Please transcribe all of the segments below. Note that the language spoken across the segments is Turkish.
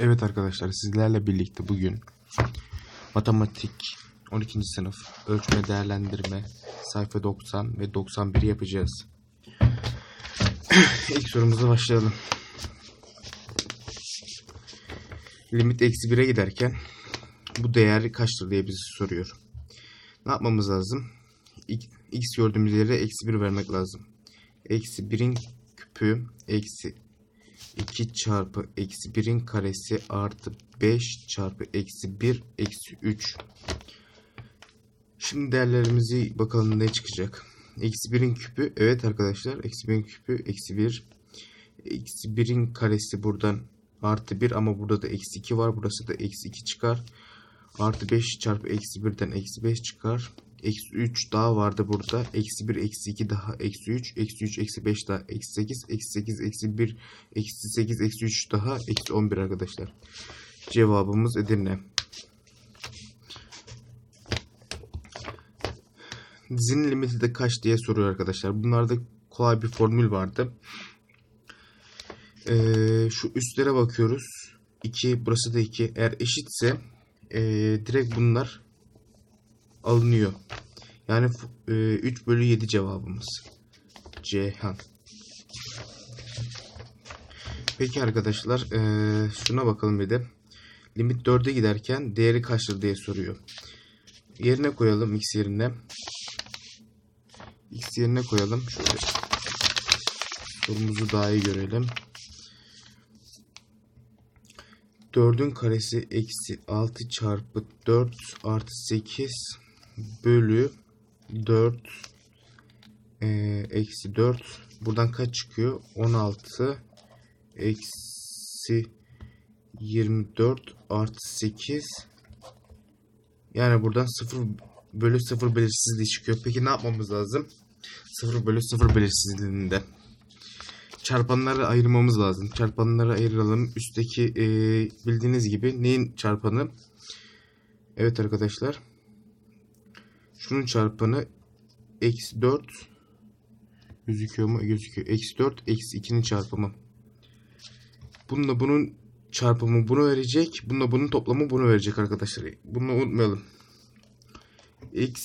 Evet arkadaşlar sizlerle birlikte bugün matematik 12. sınıf ölçme değerlendirme sayfa 90 ve 91 yapacağız. İlk sorumuza başlayalım. Limit eksi 1'e giderken bu değer kaçtır diye bizi soruyor. Ne yapmamız lazım? X, gördüğümüz yere eksi 1 vermek lazım. Eksi 1'in küpü eksi 2 çarpı eksi 1'in karesi artı 5 çarpı eksi 1 eksi 3. Şimdi değerlerimizi bakalım ne çıkacak. Eksi 1'in küpü evet arkadaşlar eksi 1'in küpü eksi 1. Eksi 1'in karesi buradan artı 1 ama burada da eksi 2 var. Burası da eksi 2 çıkar. Artı 5 çarpı eksi 1'den eksi 5 çıkar. Eksi 3 daha vardı burada. Eksi 1, eksi 2 daha eksi 3. Eksi 3, eksi 5 daha eksi 8. Eksi 8, eksi 1, eksi 8, eksi 3 daha eksi 11 arkadaşlar. Cevabımız Edirne. Dizinin limiti de kaç diye soruyor arkadaşlar. Bunlarda kolay bir formül vardı. Ee, şu üstlere bakıyoruz. 2, burası da 2. Eğer eşitse ee, direkt bunlar alınıyor. Yani e, 3 bölü 7 cevabımız. Ceyhan. Peki arkadaşlar e, şuna bakalım bir de. Limit 4'e giderken değeri kaçtır diye soruyor. Yerine koyalım x yerine. X yerine koyalım. Şöyle sorumuzu daha iyi görelim. 4'ün karesi eksi 6 çarpı 4 artı 8 bölü 4 e, eksi 4 buradan kaç çıkıyor? 16 eksi 24 artı 8 yani buradan 0 bölü 0 belirsizliği çıkıyor. Peki ne yapmamız lazım? 0 bölü 0 belirsizliğinde çarpanları ayırmamız lazım. Çarpanları ayıralım. Üstteki e, bildiğiniz gibi neyin çarpanı? Evet arkadaşlar şunun çarpanı eksi 4 gözüküyor mu? Gözüküyor. Eksi 4 eksi 2'nin çarpımı. Bununla bunun çarpımı bunu verecek. Bununla bunun toplamı bunu verecek arkadaşlar. Bunu unutmayalım. X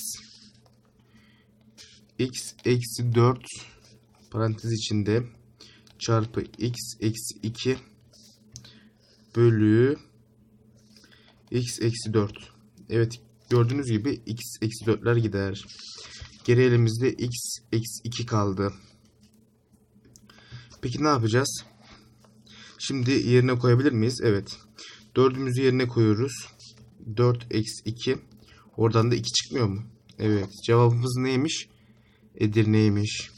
X eksi 4 parantez içinde çarpı X eksi 2 bölü X eksi 4. Evet Gördüğünüz gibi x eksi 4'ler gider. Geri elimizde x eksi 2 kaldı. Peki ne yapacağız? Şimdi yerine koyabilir miyiz? Evet. Dördümüzü yerine koyuyoruz. 4 eksi 2. Oradan da 2 çıkmıyor mu? Evet. Cevabımız neymiş? Edirne'ymiş.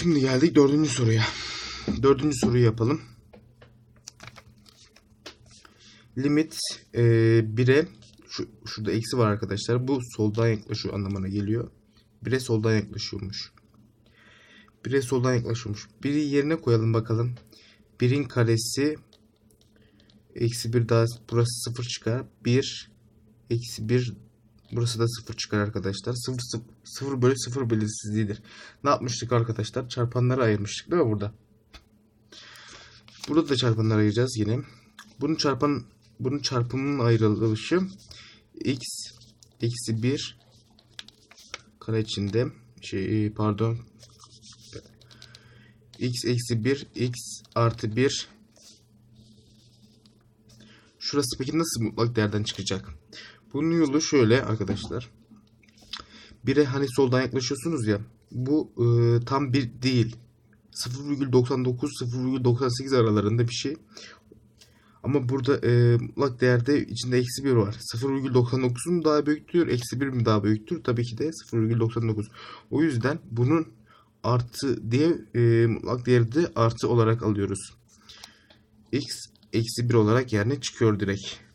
Şimdi geldik dördüncü soruya. Dördüncü soruyu yapalım. Limit e, 1'e şu, şurada eksi var arkadaşlar. Bu soldan yaklaşıyor anlamına geliyor. 1'e soldan yaklaşıyormuş. 1'e soldan yaklaşıyormuş. 1'i yerine koyalım bakalım. 1'in karesi eksi 1 daha burası 0 çıkar. 1 eksi 1 Burası da 0 çıkar arkadaşlar. 0, 0, 0 bölü 0 belirsizliğidir. Ne yapmıştık arkadaşlar? Çarpanları ayırmıştık değil mi burada? Burada da çarpanları ayıracağız yine. Bunun çarpan bunun çarpımının ayrılışı x eksi 1 kare içinde şey pardon x eksi 1 x artı 1 Şurası peki nasıl mutlak değerden çıkacak? Bunun yolu şöyle arkadaşlar. Bire hani soldan yaklaşıyorsunuz ya. Bu e, tam bir değil. 0,99 0,98 aralarında bir şey. Ama burada e, mutlak değerde içinde eksi 1 var. 0,99 mu daha büyüktür, eksi 1 mi daha büyüktür? Tabii ki de 0,99. O yüzden bunun artı diye e, mutlak değeri de artı olarak alıyoruz. x eksi 1 olarak yerine çıkıyor direkt.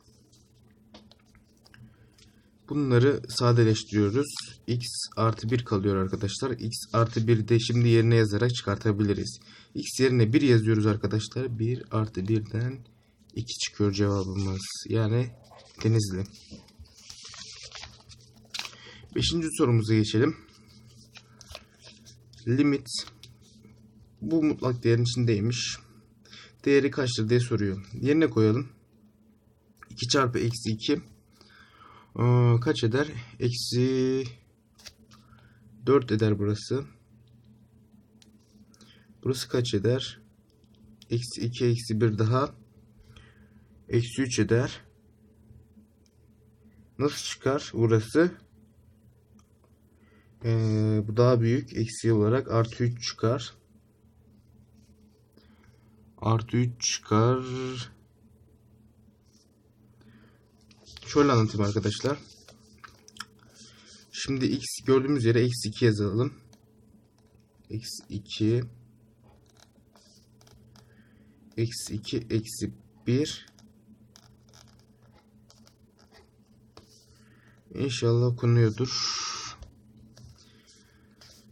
Bunları sadeleştiriyoruz. x artı 1 kalıyor arkadaşlar. x artı 1 de şimdi yerine yazarak çıkartabiliriz. x yerine 1 yazıyoruz arkadaşlar. 1 artı 1'den 2 çıkıyor cevabımız. Yani Denizli. Beşinci sorumuza geçelim. limit bu mutlak değerin içindeymiş. Değeri kaçtır diye soruyor. Yerine koyalım. 2 çarpı eksi 2 ee, kaç eder? Eksi 4 eder burası. Burası kaç eder? Eksi 2 eksi 1 daha. Eksi 3 eder. Nasıl çıkar burası? Ee, bu daha büyük. Eksi olarak artı 3 çıkar. Artı 3 çıkar. Şöyle anlatayım arkadaşlar. Şimdi x gördüğümüz yere eksi 2 yazalım. Eksi 2 Eksi 2 eksi 1 İnşallah okunuyordur.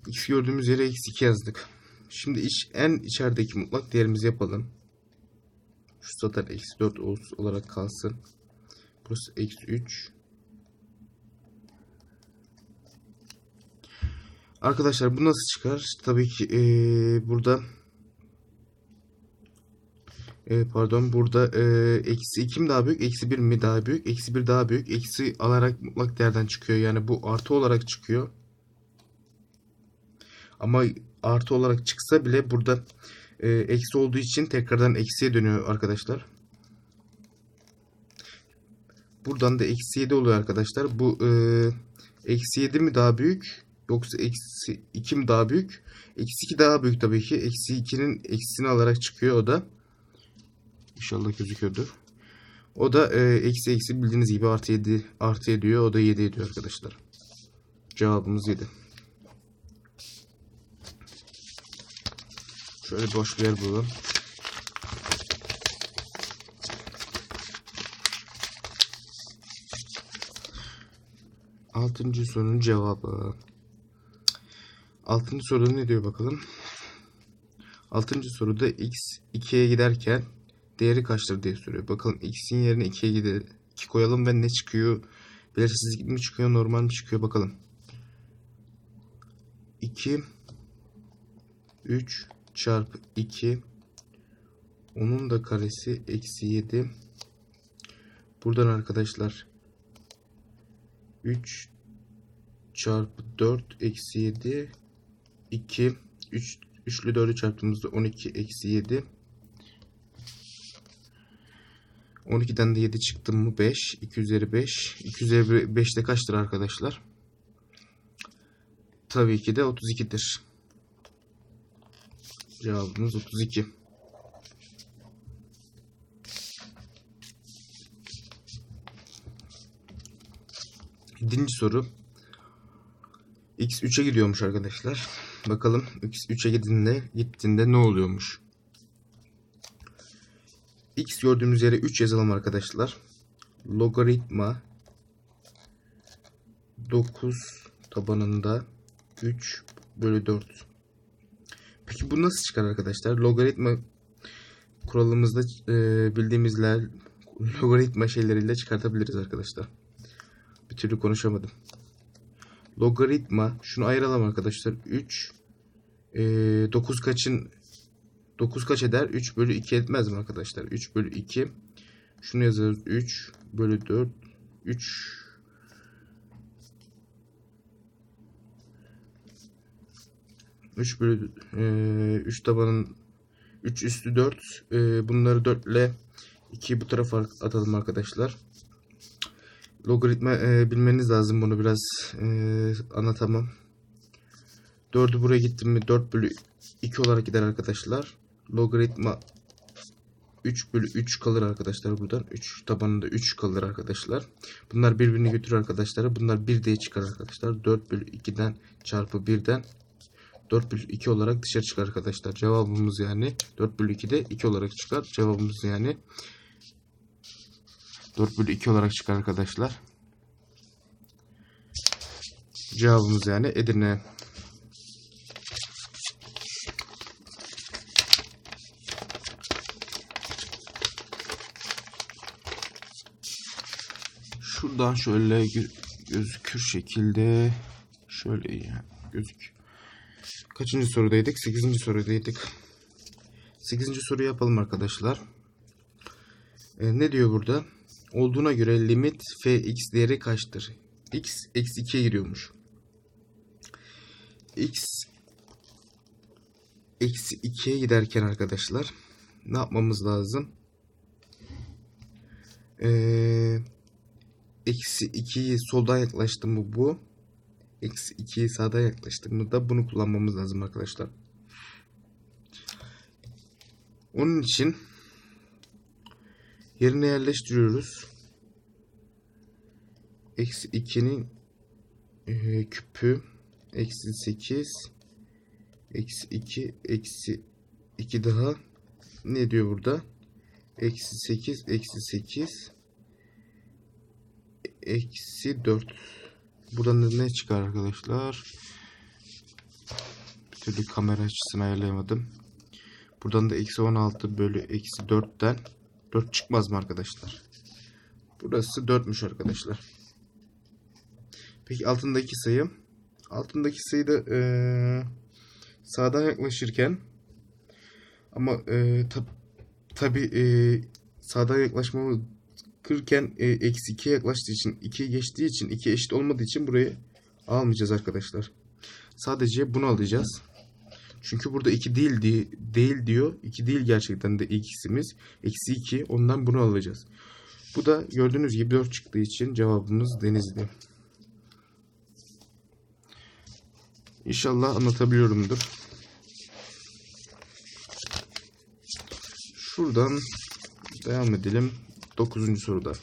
X gördüğümüz yere eksi 2 yazdık. Şimdi iç, en içerideki mutlak değerimizi yapalım. Şu satır eksi 4 olarak kalsın. Burası eksi 3. Arkadaşlar bu nasıl çıkar? Tabii ki ee, burada e, pardon burada e, eksi 2 mi daha büyük? Eksi 1 mi daha büyük? Eksi 1 daha büyük. Eksi alarak mutlak değerden çıkıyor. Yani bu artı olarak çıkıyor. Ama artı olarak çıksa bile burada e, eksi olduğu için tekrardan eksiye dönüyor arkadaşlar. Buradan da eksi 7 oluyor arkadaşlar. Bu e, eksi 7 mi daha büyük? Yoksa eksi 2 mi daha büyük? Eksi 2 daha büyük tabii ki. Eksi 2'nin eksisini alarak çıkıyor o da. İnşallah gözüküyordur. O da e, eksi eksi bildiğiniz gibi artı 7 artı ediyor. O da 7 ediyor arkadaşlar. Cevabımız 7. Şöyle boş bir yer bulalım. Altıncı sorunun cevabı. Altıncı soruda ne diyor bakalım. Altıncı soruda x 2'ye giderken değeri kaçtır diye soruyor. Bakalım x'in yerine 2'ye gidelim. 2 koyalım ve ne çıkıyor? Belirsizlik mi çıkıyor, normal mi çıkıyor bakalım. 2 3 çarpı 2 onun da karesi eksi 7 buradan arkadaşlar 3 çarpı 4 eksi 7 2 3 3'lü 4'ü çarptığımızda 12 eksi 7 12'den de 7 çıktı mı? 5 2 üzeri 5 2 üzeri 5 de kaçtır arkadaşlar? Tabii ki de 32'dir Cevabımız 32. Yedinci soru. X 3'e gidiyormuş arkadaşlar. Bakalım X 3'e gittiğinde, gittiğinde ne oluyormuş? X gördüğümüz yere 3 yazalım arkadaşlar. Logaritma 9 tabanında 3 bölü 4 Peki bu nasıl çıkar arkadaşlar? Logaritma kuralımızda e, bildiğimizler logaritma şeyleriyle çıkartabiliriz arkadaşlar. Bir türlü konuşamadım. Logaritma şunu ayıralım arkadaşlar. 3 e, 9 kaçın 9 kaç eder? 3 bölü 2 etmez mi arkadaşlar? 3 bölü 2 şunu yazarız. 3 bölü 4 3 3 bölü e, 3 tabanın 3 üstü 4 e, bunları 4 ile 2 bu tarafa atalım arkadaşlar. Logaritma e, bilmeniz lazım bunu biraz e, anlatamam. 4'ü buraya gittim mi 4 bölü 2 olarak gider arkadaşlar. Logaritma 3 bölü 3 kalır arkadaşlar buradan. 3 tabanında 3 kalır arkadaşlar. Bunlar birbirini götürür arkadaşlar. Bunlar 1 diye çıkar arkadaşlar. 4 bölü 2'den çarpı 1'den 4 bölü 2 olarak dışarı çıkar arkadaşlar. Cevabımız yani 4 bölü 2 de 2 olarak çıkar. Cevabımız yani 4 bölü 2 olarak çıkar arkadaşlar. Cevabımız yani Edirne. Şuradan şöyle gözükür şekilde şöyle yani gözük Kaçıncı sorudaydık? 8. sorudaydık. 8. soruyu yapalım arkadaşlar. Ee, ne diyor burada? Olduğuna göre limit fx değeri kaçtır? x eksi 2'ye giriyormuş. x eksi 2'ye giderken arkadaşlar ne yapmamız lazım? Ee, eksi 2'yi soldan yaklaştı mı bu? Eksi 2'yi sağdan yaklaştı mı da bunu kullanmamız lazım arkadaşlar. Onun için yerine yerleştiriyoruz. Eksi 2'nin e, küpü eksi 8 eksi 2 eksi 2 daha ne diyor burada? Eksi 8 eksi 8 eksi 4 buradan da ne çıkar arkadaşlar? Bir türlü kamera açısını ayarlayamadım. Buradan da eksi 16 bölü eksi 4'ten 4 çıkmaz mı arkadaşlar? Burası 4'müş arkadaşlar. Peki altındaki sayı. Altındaki sayı da eee sağdan yaklaşırken ama eee tab tabi eee sağdan yaklaşmamı kırken e, eksi 2'ye yaklaştığı için 2'ye geçtiği için 2 eşit olmadığı için burayı almayacağız arkadaşlar. Sadece bunu alacağız. Çünkü burada 2 değil, di değil diyor. 2 değil gerçekten de x'imiz. Eksi 2 ondan bunu alacağız. Bu da gördüğünüz gibi 4 çıktığı için cevabımız denizli. İnşallah anlatabiliyorumdur. Şuradan devam edelim. 9. soruda.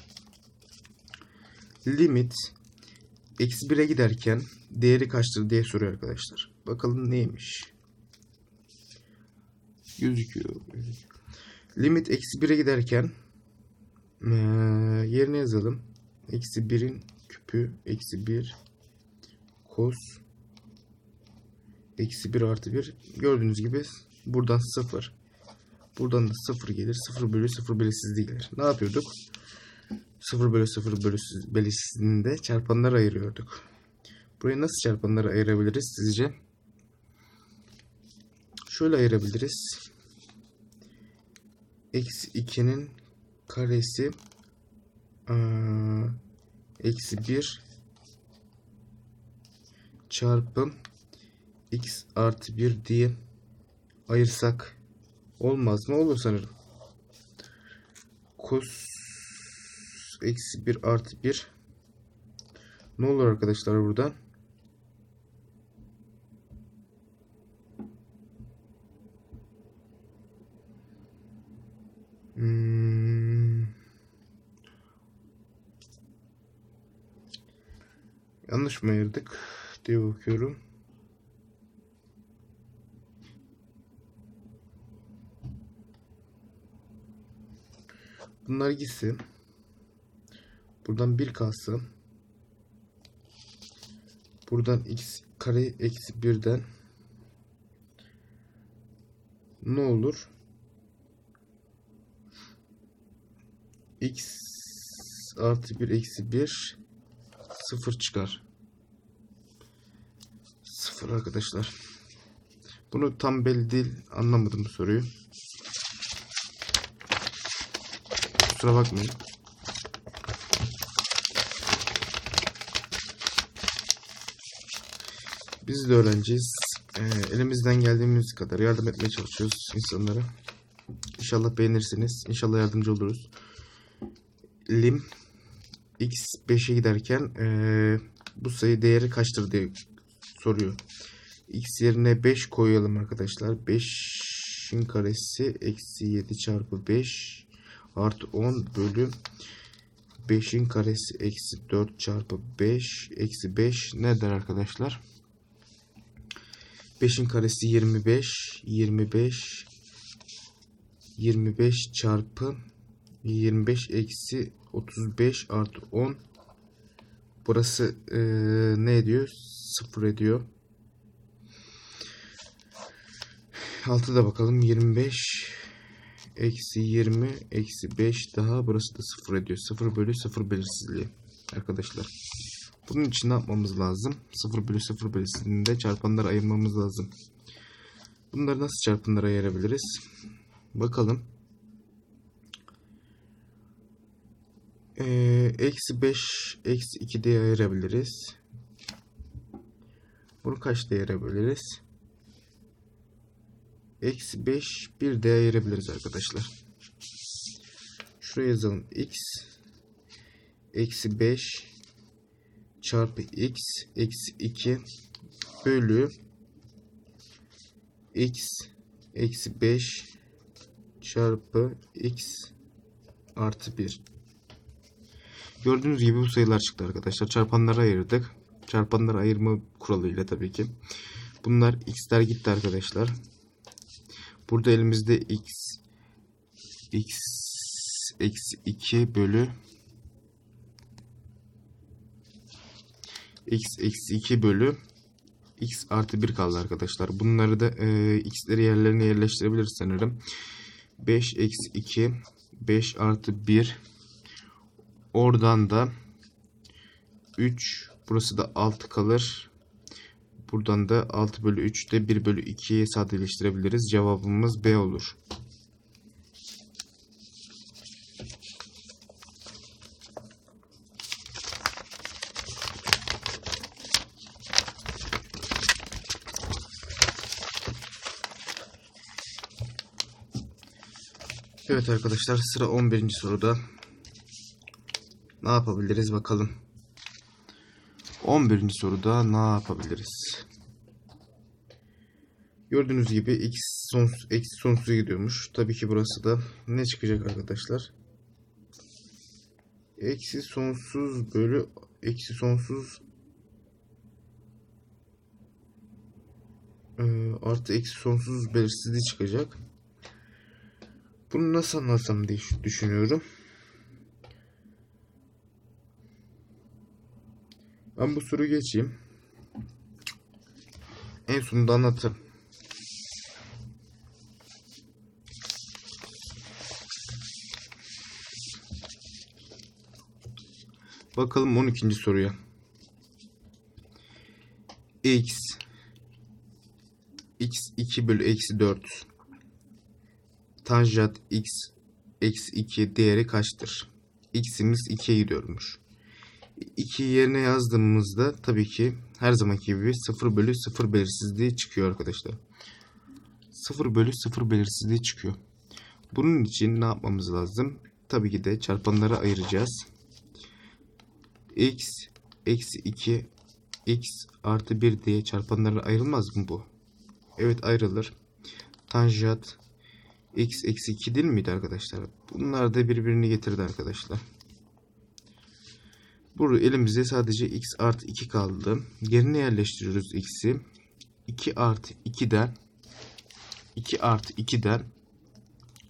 Limit eksi 1'e giderken değeri kaçtır diye soruyor arkadaşlar. Bakalım neymiş. Gözüküyor. Limit eksi 1'e giderken ee, yerine yazalım. Eksi 1'in küpü eksi 1 kos eksi 1 artı 1 gördüğünüz gibi buradan 0 buradan da 0 gelir. 0 bölü 0 belirsizliği gelir. Ne yapıyorduk? 0 bölü 0 bölüsüz belirsizliğinde çarpanlar ayırıyorduk. Burayı nasıl çarpanlara ayırabiliriz sizce? Şöyle ayırabiliriz eksi 2'nin karesi eksi 1 çarpı x artı 1 diye ayırsak olmaz mı? Olur sanırım. Kos eksi 1 artı 1 ne olur arkadaşlar burada? Hmm. Mı ayırdık diye bakıyorum. Bunlar gitsin. Buradan 1 kalsın. Buradan x kare eksi 1'den ne olur? x artı 1 eksi 1 0 çıkar. 0 arkadaşlar. Bunu tam belli değil. Anlamadım bu soruyu. Kusura bakmayın. Biz de öğrenciyiz. Ee, elimizden geldiğimiz kadar yardım etmeye çalışıyoruz insanlara. İnşallah beğenirsiniz. İnşallah yardımcı oluruz. Lim x 5'e giderken ee, bu sayı değeri kaçtır diye soruyor. x yerine 5 koyalım arkadaşlar. 5'in karesi eksi 7 çarpı 5 artı 10 bölü 5'in karesi eksi 4 çarpı 5 eksi 5 ne der arkadaşlar? 5'in karesi 25 25 25 çarpı 25 eksi 35 artı 10 burası ee, ne ediyor? 0 ediyor. 6 da bakalım 25 eksi 20 eksi 5 daha burası da 0 ediyor. 0 bölü 0 belirsizliği arkadaşlar. Bunun için ne yapmamız lazım? 0 bölü 0 belirsizliğinde çarpanları ayırmamız lazım. Bunları nasıl çarpanlara ayırabiliriz? Bakalım. Ee, eksi 5, eksi 2 diye ayırabiliriz. Bunu kaç diye ayırabiliriz? Eksi 5, 1 diye ayırabiliriz arkadaşlar. Şuraya yazalım. x eksi 5 çarpı x eksi 2 bölü x eksi 5 çarpı x artı 1. Gördüğünüz gibi bu sayılar çıktı arkadaşlar. Çarpanlara ayırdık. Çarpanları ayırma kuralıyla tabii ki. Bunlar x'ler gitti arkadaşlar. Burada elimizde x x eksi 2 bölü x eksi 2 bölü x artı 1 kaldı arkadaşlar. Bunları da e, x'leri yerlerine yerleştirebiliriz sanırım. 5 eksi 2 5 artı 1 oradan da 3 burası da 6 kalır. Buradan da 6 bölü 3'te 1 bölü 2'ye sadeleştirebiliriz. Cevabımız B olur. Evet arkadaşlar sıra 11. soruda. Ne yapabiliriz bakalım. 11. soruda ne yapabiliriz? Gördüğünüz gibi x sonsuz, eksi sonsuza gidiyormuş. Tabii ki burası da ne çıkacak arkadaşlar? Eksi sonsuz bölü eksi sonsuz e, artı eksi sonsuz belirsizliği çıkacak. Bunu nasıl anlatsam diye düşünüyorum. Ben bu soruyu geçeyim. En sonunda anlatırım. Bakalım 12. soruya. x x 2 bölü eksi 4 tanjant x eksi 2 değeri kaçtır? x'imiz 2'ye gidiyormuş. 2 yerine yazdığımızda tabii ki her zamanki gibi 0 bölü 0 belirsizliği çıkıyor arkadaşlar. 0 bölü 0 belirsizliği çıkıyor. Bunun için ne yapmamız lazım? Tabii ki de çarpanlara ayıracağız. x eksi 2 x artı 1 diye çarpanlara ayrılmaz mı bu? Evet ayrılır. Tanjant x eksi 2 değil miydi arkadaşlar? Bunlar da birbirini getirdi arkadaşlar. Burada elimizde sadece x artı 2 kaldı. Yerine yerleştiriyoruz x'i. 2 artı 2'den 2 artı 2'den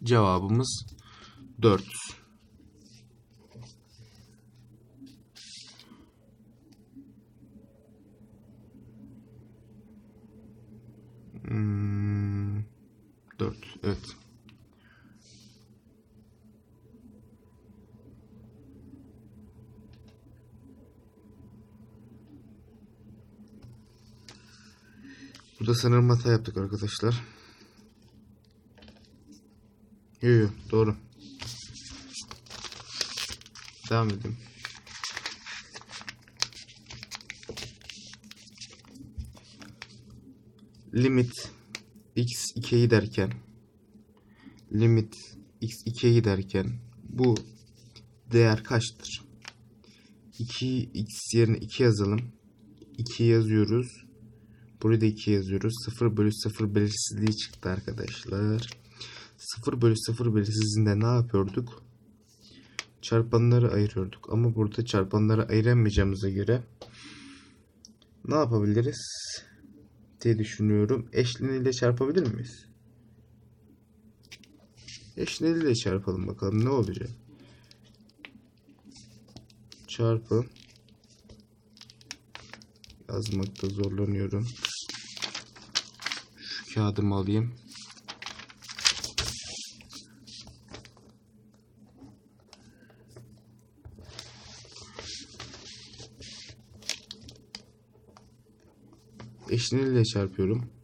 cevabımız 4. Hmm, 4 evet. Burada sanırım hata yaptık arkadaşlar. Yo yo doğru. Devam edelim. Limit x 2'ye giderken limit x 2'ye giderken bu değer kaçtır? 2 x yerine 2 yazalım. 2 yazıyoruz. Buraya da 2 yazıyoruz. 0 bölü 0 belirsizliği çıktı arkadaşlar. 0 bölü 0 belirsizliğinde ne yapıyorduk? Çarpanları ayırıyorduk. Ama burada çarpanları ayıramayacağımıza göre ne yapabiliriz? diye düşünüyorum. Eşleniyle çarpabilir miyiz? Eşleniyle çarpalım bakalım ne olacak? Çarpı yazmakta zorlanıyorum kağıdımı alayım. Eşleriyle çarpıyorum.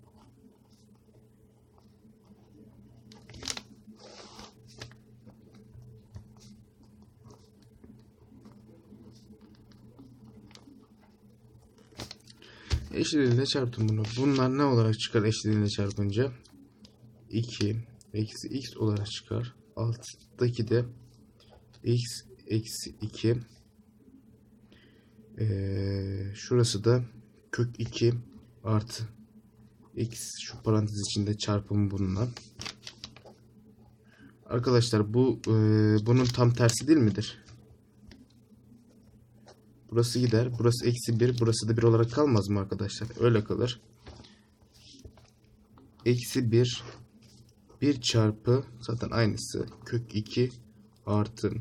Eşleniyle çarptım bunu. Bunlar ne olarak çıkar eşleniyle çarpınca? 2 eksi x olarak çıkar. Alttaki de x eksi 2 ee, şurası da kök 2 artı x şu parantez içinde çarpımı bununla. Arkadaşlar bu e, bunun tam tersi değil midir? Burası gider. Burası eksi 1. Burası da 1 olarak kalmaz mı arkadaşlar? Öyle kalır. Eksi 1 1 çarpı zaten aynısı kök 2 artı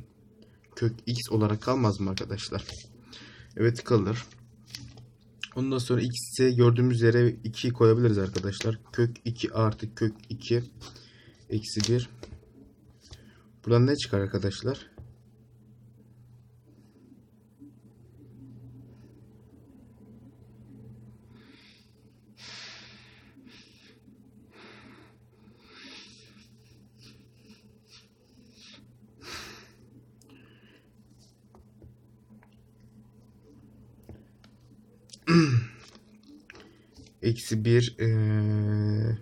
kök x olarak kalmaz mı arkadaşlar? Evet kalır. Ondan sonra x'e gördüğümüz yere 2 koyabiliriz arkadaşlar. Kök 2 artı kök 2 eksi 1. Buradan ne çıkar arkadaşlar? Eksi bir ee,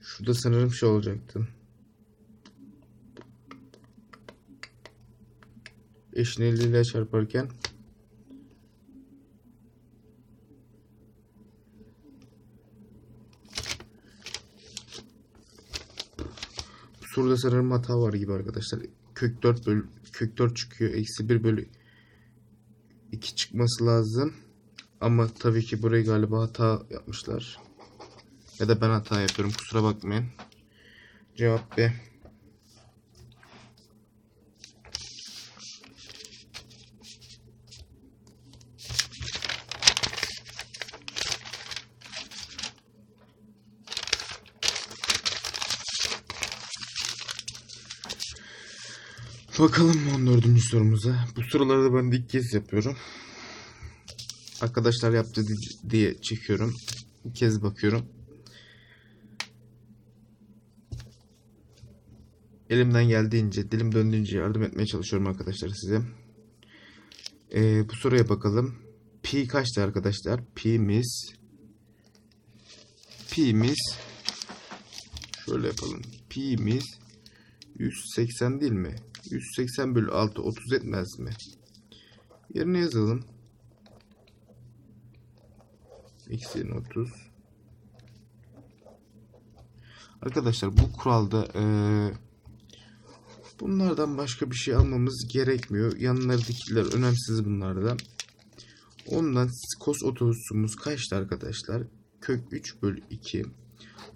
Şurada sanırım şey olacaktı. Eşneliyle çarparken soruda sanırım hata var gibi arkadaşlar. Kök 4 bölü kök 4 çıkıyor. Eksi 1 bölü 2 çıkması lazım. Ama tabii ki burayı galiba hata yapmışlar. Ya da ben hata yapıyorum. Kusura bakmayın. Cevap B. Bakalım 14. sorumuza. Bu soruları da ben de ilk kez yapıyorum. Arkadaşlar yaptı di- diye çekiyorum. Bir kez bakıyorum. Elimden geldiğince, dilim döndüğünce yardım etmeye çalışıyorum arkadaşlar size. Ee, bu soruya bakalım. Pi kaçtı arkadaşlar? Pi'miz Pi'miz şöyle yapalım. Pi'miz 180 değil mi? 180 bölü 6 30 etmez mi? Yerine yazalım. Eksi 30. Arkadaşlar bu kuralda eee, bunlardan başka bir şey almamız gerekmiyor. Yanlardakiler önemsiz bunlardan. Ondan cos 30'umuz kaçtı arkadaşlar? Kök 3 bölü 2.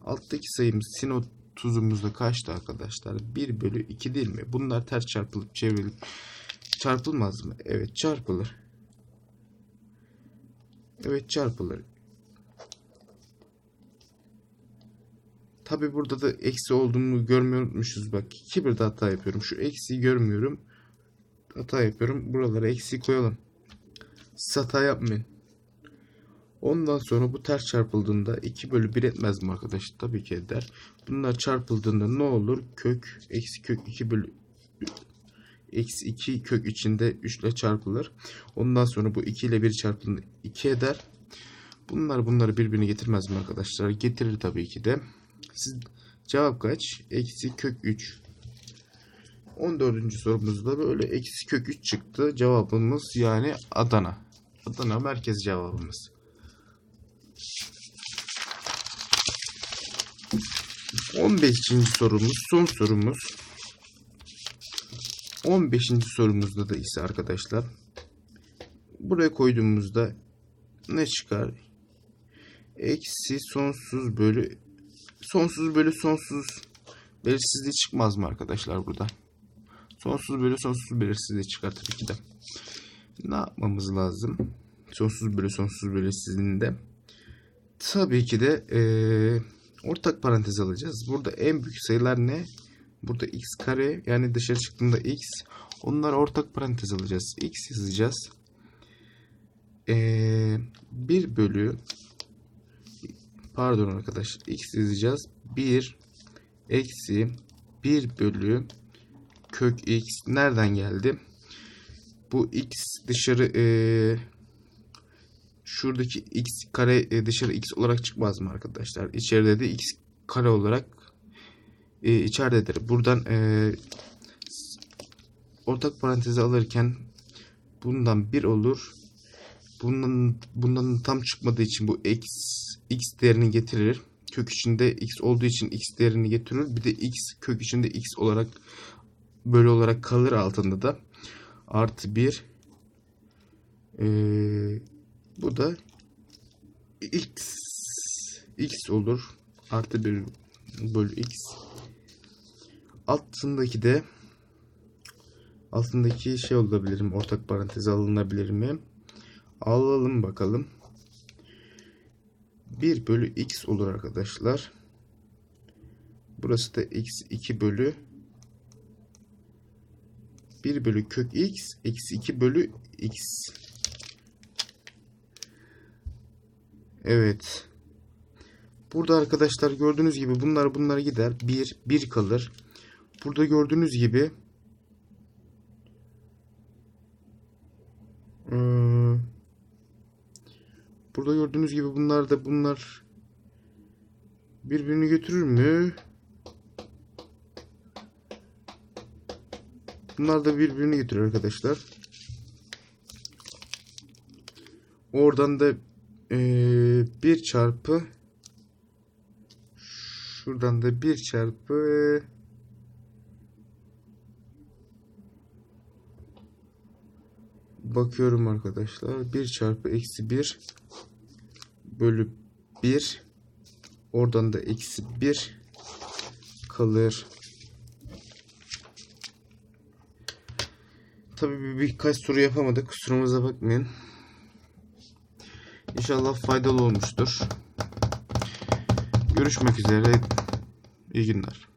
Alttaki sayımız sin 30'umuz da kaçtı arkadaşlar? 1 bölü 2 değil mi? Bunlar ters çarpılıp çevrilip çarpılmaz mı? Evet çarpılır. Evet çarpılır. Tabi burada da eksi olduğunu görmeyi unutmuşuz. Bak iki bir de hata yapıyorum. Şu eksiyi görmüyorum. Hata yapıyorum. Buralara eksi koyalım. Siz hata yapmayın. Ondan sonra bu ters çarpıldığında 2 bölü 1 etmez mi arkadaşlar? Tabii ki eder. Bunlar çarpıldığında ne olur? Kök eksi kök 2 bölü eksi 2 kök içinde 3 ile çarpılır. Ondan sonra bu 2 ile 1 çarpıldığında 2 eder. Bunlar bunları birbirine getirmez mi arkadaşlar? Getirir tabii ki de. Siz cevap kaç? Eksi kök 3. 14. sorumuzda böyle eksi kök 3 çıktı. Cevabımız yani Adana. Adana merkez cevabımız. 15. sorumuz son sorumuz. 15. sorumuzda da ise arkadaşlar buraya koyduğumuzda ne çıkar? Eksi sonsuz bölü sonsuz bölü sonsuz belirsizliği çıkmaz mı arkadaşlar burada? Sonsuz bölü sonsuz belirsizliği çıkar tabii ki de. Ne yapmamız lazım? Sonsuz bölü sonsuz belirsizliğinde. Tabii ki de eee, ortak parantez alacağız. Burada en büyük sayılar ne? Burada x kare yani dışarı çıktığında x. Onları ortak parantez alacağız. x yazacağız. Eee 1 bölü pardon arkadaşlar x yazacağız. 1 eksi 1 bölü kök x nereden geldi? Bu x dışarı eee, şuradaki x kare e, dışarı x olarak çıkmaz mı arkadaşlar? İçeride de x kare olarak e, içeridedir. Buradan e, ortak parantezi alırken bundan 1 olur. Bundan bundan tam çıkmadığı için bu x x değerini getirir. Kök içinde x olduğu için x değerini getirir. Bir de x kök içinde x olarak böyle olarak kalır altında da artı 1 ee, bu da x x olur. Artı 1 bölü x. Altındaki de altındaki şey olabilir mi? Ortak paranteze alınabilir mi? Alalım bakalım. 1 bölü x olur arkadaşlar. Burası da x 2 bölü 1 bölü kök x eksi 2 bölü x. Evet. Burada arkadaşlar gördüğünüz gibi bunlar bunlar gider. 1 1 kalır. Burada gördüğünüz gibi Hmm. Burada gördüğünüz gibi bunlar da bunlar birbirini götürür mü? Bunlar da birbirini götürür arkadaşlar. Oradan da eee 1 çarpı şuradan da 1 çarpı bakıyorum arkadaşlar. 1 çarpı eksi 1 bölü 1 oradan da eksi 1 kalır. Tabii bir, birkaç soru yapamadık. Kusurumuza bakmayın. İnşallah faydalı olmuştur. Görüşmek üzere. İyi günler.